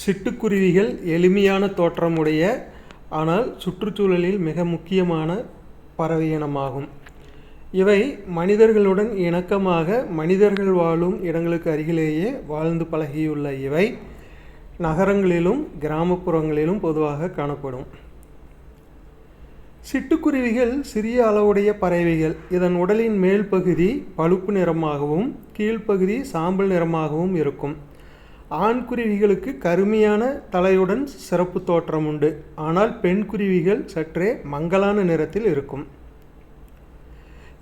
சிட்டுக்குருவிகள் எளிமையான தோற்றமுடைய ஆனால் சுற்றுச்சூழலில் மிக முக்கியமான பறவை இனமாகும். இவை மனிதர்களுடன் இணக்கமாக மனிதர்கள் வாழும் இடங்களுக்கு அருகிலேயே வாழ்ந்து பழகியுள்ள இவை நகரங்களிலும் கிராமப்புறங்களிலும் பொதுவாக காணப்படும். சிட்டுக்குருவிகள் சிறிய அளவுடைய பறவைகள். இதன் உடலின் மேல் பகுதி பழுப்பு நிறமாகவும் கீழ்ப்பகுதி சாம்பல் நிறமாகவும் இருக்கும். ஆண்குருவிகளுக்கு கருமையான தலையுடன் சிறப்பு தோற்றம் உண்டு ஆனால் பெண் குருவிகள் சற்றே மங்கலான நிறத்தில் இருக்கும்.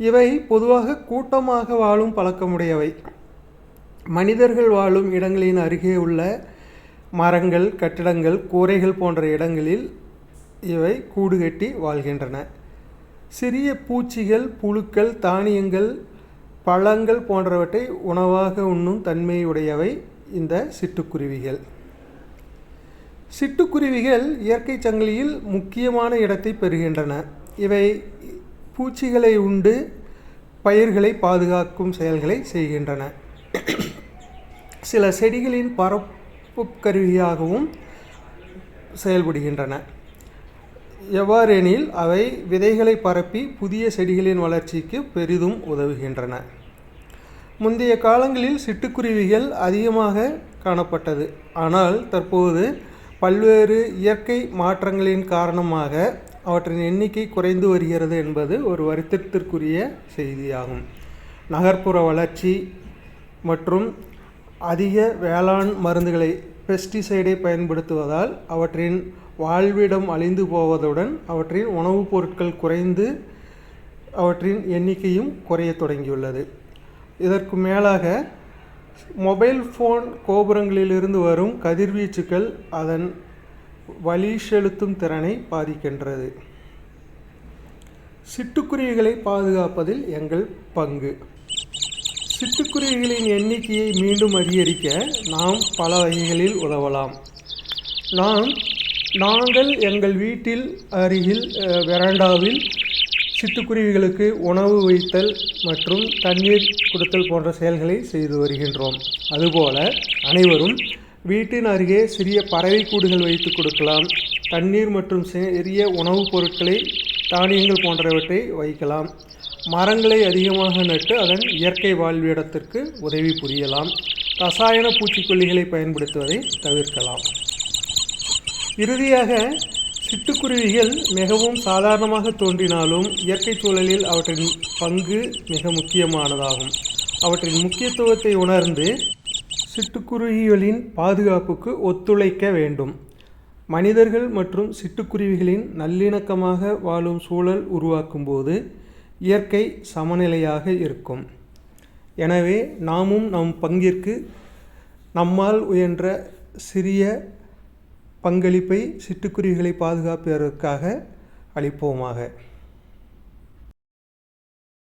இவை பொதுவாக கூட்டமாக வாழும் பழக்கமுடையவை. மனிதர்கள் வாழும் இடங்களின் அருகே உள்ள மரங்கள் கட்டிடங்கள் கூரைகள் போன்ற இடங்களில் இவை கூடு கட்டி வாழ்கின்றன. சிறிய பூச்சிகள் புழுக்கள் தானியங்கள் பழங்கள் போன்றவற்றை உணவாக உண்ணும் தன்மையுடையவை. இந்த சிட்டுக்குருவிகள். சிட்டுக்குருவிகள் இயற்கை சங்கிலியில் முக்கியமான இடத்தை பெறுகின்றன. இவை பூச்சிகளை உண்டு பயிர்களை பாதுகாக்கும் செயல்களை செய்கின்றன. சில செடிகளின் பரப்பு கருவியாகவும் செயல்படுகின்றன. எவ்வாறெனில் அவை விதைகளை பரப்பி புதிய செடிகளின் வளர்ச்சிக்கு பெரிதும் உதவுகின்றன. முந்தைய காலங்களில் சிட்டுக்குருவிகள் அதிகமாக காணப்பட்டது. ஆனால் தற்போது பல்வேறு இயற்கை மாற்றங்களின் காரணமாக அவற்றின் எண்ணிக்கை குறைந்து வருகிறது என்பது ஒரு வருத்தத்திற்குரிய செய்தியாகும். நகர்ப்புற வளர்ச்சி மற்றும் அதிக வேளாண் மருந்துகளை பெஸ்டிசைடை பயன்படுத்துவதால் அவற்றின் வாழ்விடம் அழிந்து போவதுடன் அவற்றின் உணவுப் பொருட்கள் குறைந்து அவற்றின் எண்ணிக்கையும் குறைய தொடங்கியுள்ளது. இதற்கு மேலாக மொபைல் ஃபோன் கோபுரங்களிலிருந்து வரும் கதிர்வீச்சுக்கள் அதன் வழி செலுத்தும் திறனை பாதிக்கின்றது. சிட்டுக்குருவிகளை பாதுகாப்பதில் எங்கள் பங்கு. சிட்டுக்குருவிகளின் எண்ணிக்கையை மீண்டும் அதிகரிக்க நாம் பல வகைகளில் உதவலாம். நாம் நாங்கள் எங்கள் வீட்டில் அருகில் வெராண்டாவில் சிட்டுக்குருவிகளுக்கு உணவு வைத்தல் மற்றும் தண்ணீர் கொடுத்தல் போன்ற செயல்களை செய்து வருகின்றோம். அதுபோல அனைவரும் வீட்டின் அருகே சிறிய பறவை கூடுகள் வைத்து கொடுக்கலாம். தண்ணீர் மற்றும் சிறிய உணவுப் பொருட்களை தானியங்கள் போன்றவற்றை வைக்கலாம். மரங்களை அதிகமாக நட்டு அதன் இயற்கை வாழ்விடத்திற்கு உதவி புரியலாம். ரசாயன பூச்சிக்கொல்லிகளை பயன்படுத்துவதை தவிர்க்கலாம். இறுதியாக சிட்டுக்குருவிகள் மிகவும் சாதாரணமாக தோன்றினாலும் இயற்கை சூழலில் அவற்றின் பங்கு மிக முக்கியமானதாகும். அவற்றின் முக்கியத்துவத்தை உணர்ந்து சிட்டுக்குருவிகளின் பாதுகாப்புக்கு ஒத்துழைக்க வேண்டும். மனிதர்கள் மற்றும் சிட்டுக்குருவிகளின் நல்லிணக்கமாக வாழும் சூழல் உருவாக்கும்போது இயற்கை சமநிலையாக இருக்கும். எனவே நாமும் நம் பங்கிற்கு நம்மால் உயன்ற சிறிய பங்களிப்பை சிட்டுக்குருவிகளை பாதுகாப்பதற்காக அளிப்போமாக.